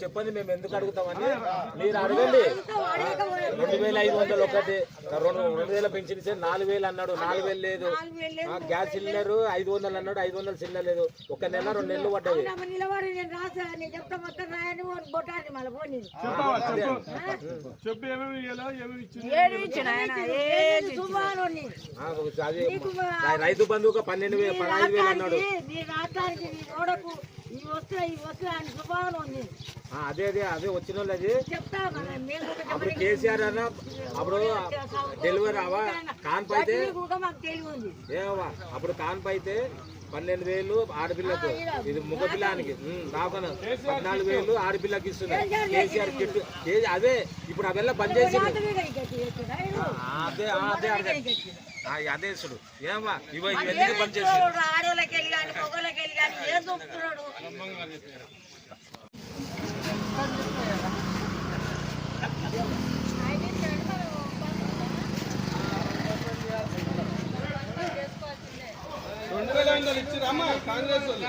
చెప్పండి మేము ఎందుకు అడుగుతామని? మీరు అడగండి. రెండు వేల ఐదు వందలు ఒకటి రెండు రెండు వేల పెన్షన్ ఇస్తే నాలుగు వేలు అన్నాడు నాలుగు వేలు లేదు. ఆ, గ్యాస్ సిలిండర్ ఐదు వందలు అన్నాడు ఐదు వందలు సిలిండర్ లేదు. ఒక నెల రెండు నెలలు పడ్డది. రైతు బంధు ఒక పన్నెండు వేలు పదహైదు వేలు అన్నాడు. అదే అదే అదే వచ్చిన వాళ్ళు అది చెప్తా మన మేము కూడా అప్పుడు కేసీఆర్ అన్న అప్పుడు డెలివరీ అవా కాన్పు అయితే ఏవా? అప్పుడు కాన్పు అయితే పన్నెండు వేలు ఆడపిల్లకు. ఇది మగపిల్లానికి రాకను పద్నాలుగు వేలు ఆడపిల్లకి ఇస్తున్నారు కేసీఆర్ కిట్ ఏ- అదే ఇప్పుడు అవెల్లా బంద్ చేసి? అదే ఆ, అదే అదే ఆ, అదే చూడు. ఏమా ఇవ ఇవన్నీ బంద్ చేసి చూడు, ఆడోళ్ళకి వెళ్ళి కానీ ఏం చూపుతున్నాడు రెండు వేల ఐదు వందలు ఇచ్చిరమ్మా కాంగ్రెస్ వాళ్ళు